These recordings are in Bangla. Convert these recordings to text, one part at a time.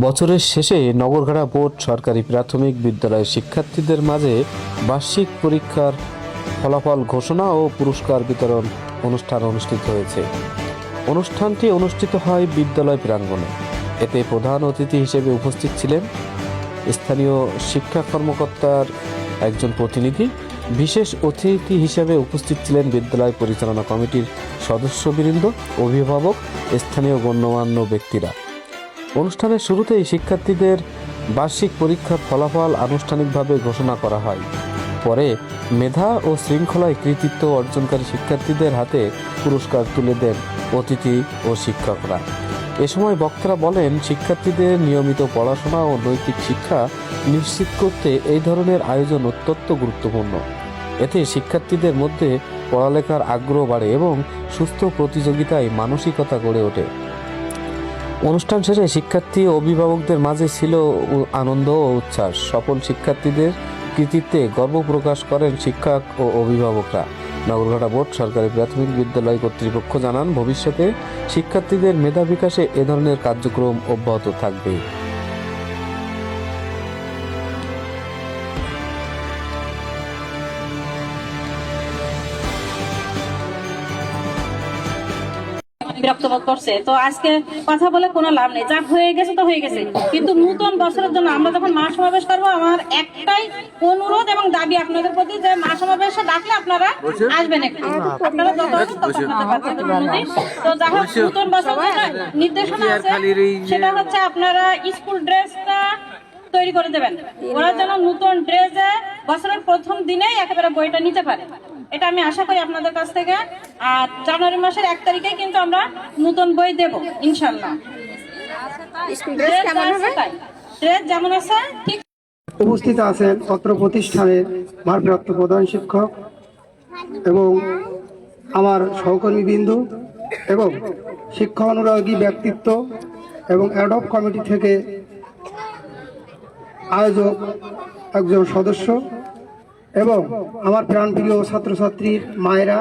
বছরের শেষে নগরঘাটা বোর্ড সরকারি প্রাথমিক বিদ্যালয়ের শিক্ষার্থীদের মাঝে বার্ষিক পরীক্ষার ফলাফল ঘোষণা ও পুরস্কার বিতরণ অনুষ্ঠান অনুষ্ঠিত হয়েছে। অনুষ্ঠানটি অনুষ্ঠিত হয় বিদ্যালয় প্রাঙ্গণে। এতে প্রধান অতিথি হিসেবে উপস্থিত ছিলেন স্থানীয় শিক্ষা কর্মকর্তার একজন প্রতিনিধি বিশেষ অতিথি হিসেবে উপস্থিত ছিলেন বিদ্যালয় পরিচালনা কমিটির সদস্যবৃন্দ, অভিভাবক, স্থানীয় গণ্যমান্য ব্যক্তিরা। অনুষ্ঠানের শুরুতেই শিক্ষার্থীদের বার্ষিক পরীক্ষার ফলাফল আনুষ্ঠানিকভাবে ঘোষণা করা হয়। পরে মেধা ও শৃঙ্খলায় কৃতিত্ব অর্জনকারী শিক্ষার্থীদের হাতে পুরস্কার তুলে দেন অতিথি ও শিক্ষকরা। এ সময় বক্তারা বলেন, শিক্ষার্থীদের নিয়মিত পড়াশোনা ও নৈতিক শিক্ষা নিশ্চিত করতে এই ধরনের আয়োজন অত্যন্ত গুরুত্বপূর্ণ। এতে শিক্ষার্থীদের মধ্যে পড়ালেখার আগ্রহ বাড়ে এবং সুস্থ প্রতিযোগিতায় মানসিকতা গড়ে ওঠে। অনুষ্ঠান শেষে শিক্ষার্থী ও অভিভাবকদের মাঝে ছিল আনন্দ ও উচ্ছ্বাস। সফল শিক্ষার্থীদের কৃতিত্বে গর্ব প্রকাশ করেন শিক্ষক ও অভিভাবকরা। নগরঘাটা বোর্ড সরকারি প্রাথমিক বিদ্যালয় কর্তৃপক্ষ জানান, ভবিষ্যতে শিক্ষার্থীদের মেধা বিকাশে এ ধরনের কার্যক্রম অব্যাহত থাকবে। বিরক্ত বোধ করছে। তো আজকে কথা বলে কোনো লাভ নেই। যা হয়ে গেছে তো হয়ে গেছে। কিন্তু নতুন বছরের জন্য আমরা যখন মা সমাবেশ করব আমার একটাই অনুরোধ এবং দাবি আপনাদের প্রতি যে মা সমাবেশে ডাকলে আপনারা আসবেন একটু। আপনারা যত। তো যা হোক নতুন বছরের জন্য নির্দেশনা আছে। সেটা হচ্ছে আপনারা স্কুল ড্রেসটা তৈরি করে দেবেন। ওরা যেন নতুন ড্রেসে বছরের প্রথম দিনেই একেবারে বইটা নিতে পারে। এটা আমি আশা করি আপনাদের কাছ থেকে। আর জানুয়ারি মাসের এক তারিখে কিন্তু আমরা নতুন বই দেব ইনশাল্লাহ। ড্রেস যেমন আছে ঠিক। উপস্থিত আছেন অত্র প্রতিষ্ঠানের ভারপ্রাপ্ত প্রধান শিক্ষক এবং আমার সহকর্মীবৃন্দ এবং শিক্ষা অনুরাগী ব্যক্তিত্ব এবং অ্যাডপ কমিটি থেকে আয়োজক একজন সদস্য। এবং আমার প্রাণপ্রিয় ছাত্রছাত্রীর মায়েরা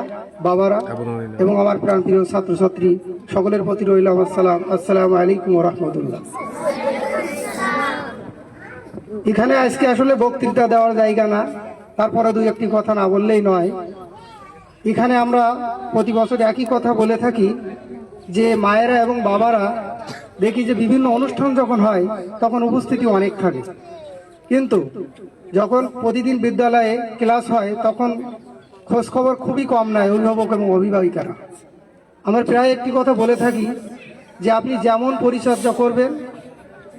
বাবারা এবং আমার প্রাণপ্রিয় ছাত্রছাত্রী সকলের প্রতি রইল আমার সালাম। আসসালামু আলাইকুম রহমতুল্লাহ। এখানে আজকে আসলে বক্তৃতা দেওয়ার জায়গা না তারপরে দুই একটি কথা না বললেই নয়। এখানে আমরা প্রতি বছর একই কথা বলে থাকি যে মায়েরা এবং বাবারা দেখি যে বিভিন্ন অনুষ্ঠান যখন হয় তখন উপস্থিতি অনেক থাকে। কিন্তু যখন প্রতিদিন বিদ্যালয়ে ক্লাস হয়, তখন খোঁজখবর খুবই কম নেয় অভিভাবক এবং অভিভাবিকারা। আমরা প্রায় একটি কথা বলে থাকি যে, আপনি যেমন পরিচর্যা করবেন,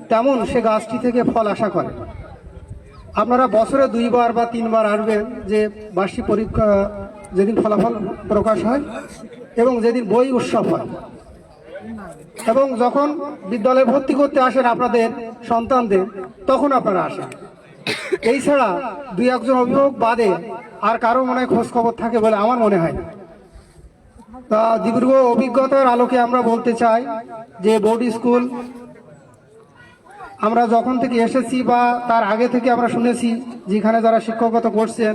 তেমন সে গাছটি থেকে ফল আশা করে। আপনারা বছরে দুইবার বা তিনবার আসবেন যে, বার্ষিক পরীক্ষা যেদিন ফলাফল প্রকাশ হয় এবং যেদিন বই উৎসব হয়। এবং যখন বিদ্যালয়ে ভর্তি করতে আসেন আপনাদের সন্তানদের, তখন আপনারা আসেন। এই ছাড়া দুই একজন অভিভাবক বাদে আর কারও মনে হয় খোঁজ খবর থাকে বলে আমার মনে হয় তা দীর্ঘ অভিজ্ঞতার আলোকে আমরা বলতে চাই যে বোর্ড স্কুল, আমরা যখন থেকে এসেছি বা তার আগে থেকে আমরা শুনেছি যেখানে যারা শিক্ষকতা করছেন,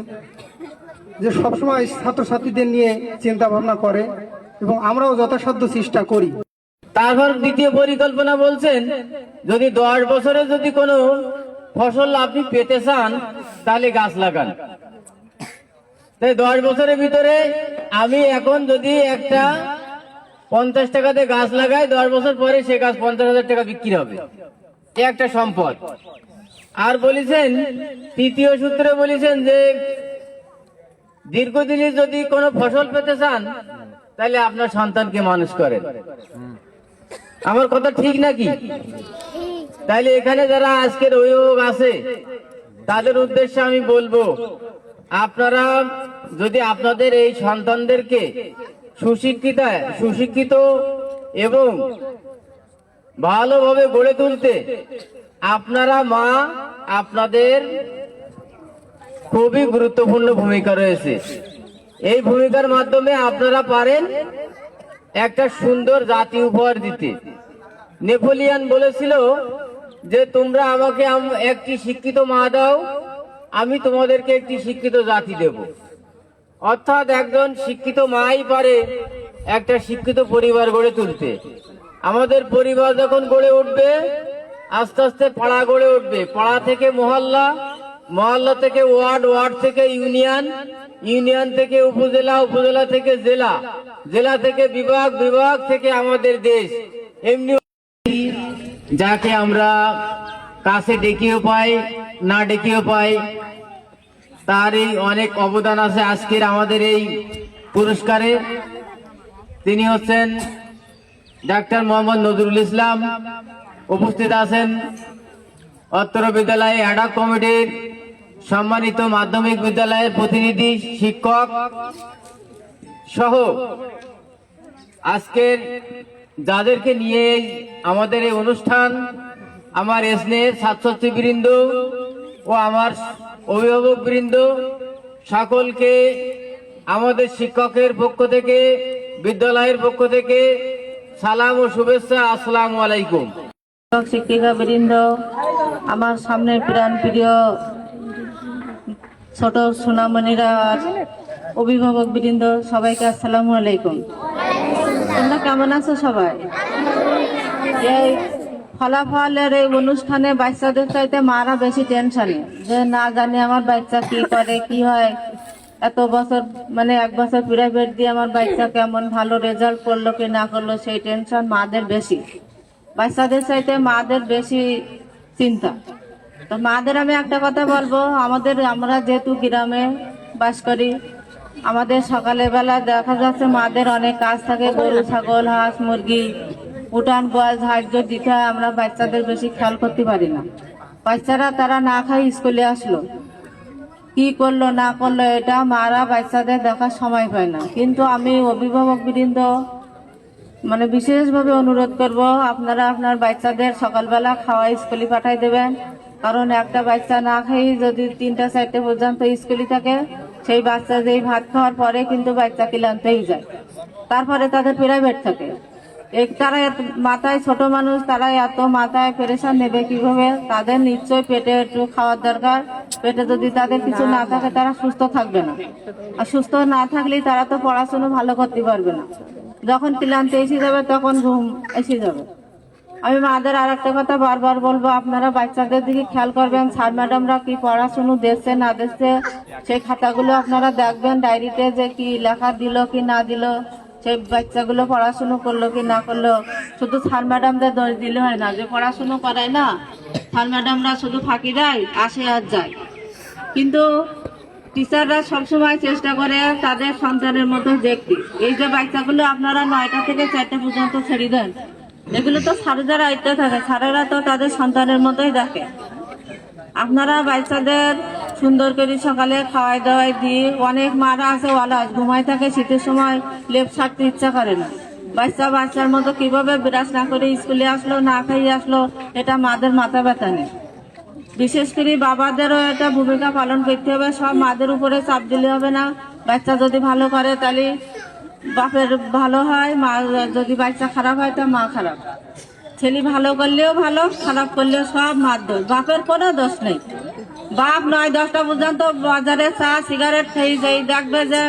যে সবসময় ছাত্রছাত্রীদের নিয়ে চিন্তা ভাবনা করে এবং আমরাও যথাসাধ্য চেষ্টা করি। তারপর দ্বিতীয় পরিকল্পনা বলছেন, যদি দশ বছরে যদি কোনো ফসল আপনি পেতে চান, তাহলে গাছ লাগান। তাই দশ বছরের ভিতরে আমি এখন যদি একটা পঞ্চাশ টাকাতে গাছ লাগাই, দশ বছর পরে সে গাছ পঞ্চাশ হাজার টাকা বিক্রি হবে। এ একটা সম্পদ। আর বলেছেন, তৃতীয় সূত্রে বলেছেন যে, দীর্ঘদিনে যদি কোনো ফসল পেতে চান, তাহলে আপনার সন্তানকে মানুষ করেন। আমার কথা ঠিক নাকি? তাইলে এখানে যারা আজকের অভিভাবক আছে, তাদের উদ্দেশ্যে আমি বলব, আপনারা যদি আপনাদের এই সন্তানদেরকে সুশিক্ষিত সুশিক্ষিত এবং ভালোভাবে গড়ে তুলতে আপনারা মা আপনাদের খুবই গুরুত্বপূর্ণ ভূমিকা রয়েছে। এই ভূমিকার মাধ্যমে আপনারা পারেন একটা সুন্দর জাতি উপহার দিতে। নেপোলিয়ান বলেছিল যে, তোমরা আমাকে একটি শিক্ষিত মা দাও, আমি তোমাদেরকে একটি শিক্ষিত জাতি দেব। অর্থাৎ একজন শিক্ষিত মাই পারে একটা শিক্ষিত পরিবার গড়ে তুলতে। আমাদের পরিবার যখন গড়ে উঠবে, আস্তে আস্তে পাড়া গড়ে উঠবে। পাড়া থেকে মহল্লা মহল্লা থেকে ওয়ার্ড ওয়ার্ড থেকে ইউনিয়ন ইউনিয়ন থেকে উপজেলা উপজেলা থেকে জেলা জেলা থেকে বিভাগ বিভাগ থেকে আমাদের দেশ। এমনি যাকে আমরা কাছে ডেকেও পাই, না ডেকেও পাই তার এই অনেক অবদান আছে আজকের আমাদের এই পুরস্কারে। তিনি হচ্ছেন ডাক্তার মোহাম্মদ নজরুল ইসলাম। উপস্থিত আছেন অত্র বিদ্যালয়ে অ্যাডক কমিটির সম্মানিত মাধ্যমিক বিদ্যালয়ের প্রতিনিধি, শিক্ষক সহ আজকের যাদেরকে নিয়ে আমাদের এই অনুষ্ঠান, আমার স্নেহের ছাত্রছাত্রী বৃন্দ ও আমার অভিভাবক বৃন্দ সকলকে আমাদের শিক্ষকের পক্ষ থেকে, বিদ্যালয়ের পক্ষ থেকে সালাম ও শুভেচ্ছা, আসসালামু আলাইকুম। শিক্ষিকা বৃন্দ আমার সামনে প্রাণ প্রিয় ছোট সোনামণিরা আর অভিভাবক বৃন্দ, সবাইকে আসসালামু আলাইকুম। তোমরা কেমন আছো সবাই? এই ফলাফলের এই অনুষ্ঠানে বাচ্চাদের চাইতে মারা বেশি টেনশনে। যে না জানি আমার বাচ্চা কি করে, কি হয়। এত বছর মানে এক বছর প্রাইভেট দিয়ে আমার বাচ্চা কেমন ভালো রেজাল্ট করল কি না করল, সেই টেনশন মাদের বেশি। বাচ্চাদের চাইতে মাদের বেশি চিন্তা। তো মাদের আমি একটা কথা বলব। আমাদের, আমরা যেহেতু গ্রামে বাস করি, আমাদের সকালে বেলা দেখা যাচ্ছে মাদের অনেক কাজ থাকে, গরু, ছাগল, হাঁস, মুরগি, উঠান, গোয়াল ঝাড় দিতে হয় আমরা বাচ্চাদের বেশি খেয়াল করতে পারি না। বাচ্চারা তারা না খাই স্কুলে আসলো। কি করল, না করল, এটা মারা বাচ্চাদের দেখার সময় পায় না। কিন্তু আমি অভিভাবক বৃন্দ মানে বিশেষভাবে অনুরোধ করব, আপনারা আপনার বাচ্চাদের সকালবেলা খাওয়া স্কুলে পাঠাই দেবেন। কারণ একটা বাচ্চা না খেয়ে যদি তিনটা, চারটে পর্যন্ত স্কুলে থাকে, সেই বাচ্চা যেই ভাত খাওয়ার পরে কিন্তু বাচ্চা ক্লান্তই যায়। তারপরে তাদের প্রাইভেট থাকে। তারা মাথায় ছোট মানুষ, তারা এত মাথায় প্রেশার নেবে কীভাবে? তাদের নিশ্চয় পেটে একটু খাওয়ার দরকার। পেটে যদি তাদের কিছু না থাকে, তারা সুস্থ থাকবে না। আর সুস্থ না থাকলে তারা তো পড়াশুনো ভালো করতে পারবে না। যখন ক্লান্তি এসে যাবে, তখন ঘুম এসে যাবে। আমি মাদের আর একটা কথা বারবার বলব, আপনারা বাচ্চাদের দিকে খেয়াল করবেন, স্যার ম্যাডামরা কি পড়াশুনো দিচ্ছে, না দিচ্ছে, সেই খাতাগুলো আপনারা দেখবেন, ডায়েরিতে যে কি লেখা দিল কি না দিল, সেই বাচ্চাগুলো পড়াশুনো করল কি না করল। শুধু স্যার ম্যাডামদের দোষ দিলে হয় না, যে পড়াশুনো করায় না, স্যার ম্যাডামরা শুধু ফাঁকি দেয়, আসে আর যায়। কিন্তু টিচাররা সবসময় চেষ্টা করে তাদের সন্তানের মতো দেখতে। এই যে বাচ্চাগুলো আপনারা নয়টা থেকে চারটে পর্যন্ত ছেড়ে দেন এগুলো তো স্যারেদের আয়ত্ত থাকে, স্যারেরা তো তাদের সন্তানের মতোই দেখে। আপনারা বাচ্চাদের সুন্দর করে সকালে খাওয়াই দাওয়াই দিয়ে অনেক মারা আছে ওয়ালাস ঘুমায় থাকে, শীতের সময় লেপ ছাড়তে ইচ্ছা করে না। বাচ্চা বাচ্চার মতো কীভাবে বিরাজ না করে স্কুলে আসলো, না খাইয়ে আসলো, এটা মাদের মাথা ব্যথা নেই। বিশেষ করে বাবাদেরও এটা ভূমিকা পালন করতে হবে, সব মাদের উপরে চাপ দিলে হবে না। বাচ্চা যদি ভালো করে, তাহলে বাপের ভালো হয়, মা যদি বাচ্চা খারাপ হয় তা মা খারাপ। ছেলে ভালো করলেও ভালো, খারাপ করলেও সব মার দোষ। বাপের কোনো দোষ নেই। বাপ নয়, দশটা পর্যন্ত বাজারে চা, সিগারেট খেয়ে যাই দেখবে যে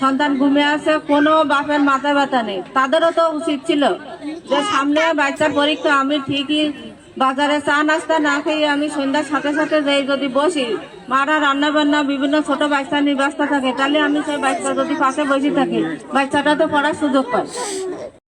সন্তান ঘুমিয়ে আছে, কোনো বাপের মাথা ব্যথা নেই। তাদেরও তো উচিত ছিল যে সামনে বাচ্চার পরীক্ষা, আমি ঠিকই বাজারে চা, নাস্তা না খেয়ে আমি সন্ধ্যার সাথে সাথে যাই যদি বসি মারা রান্না বান্না বিভিন্ন ছোট বাচ্চা নিয়ে ব্যস্ত থাকে, তাহলে আমি সেই বাচ্চা যদি পাশে বসে থাকি, বাচ্চাটা তো পড়ার সুযোগ পায়।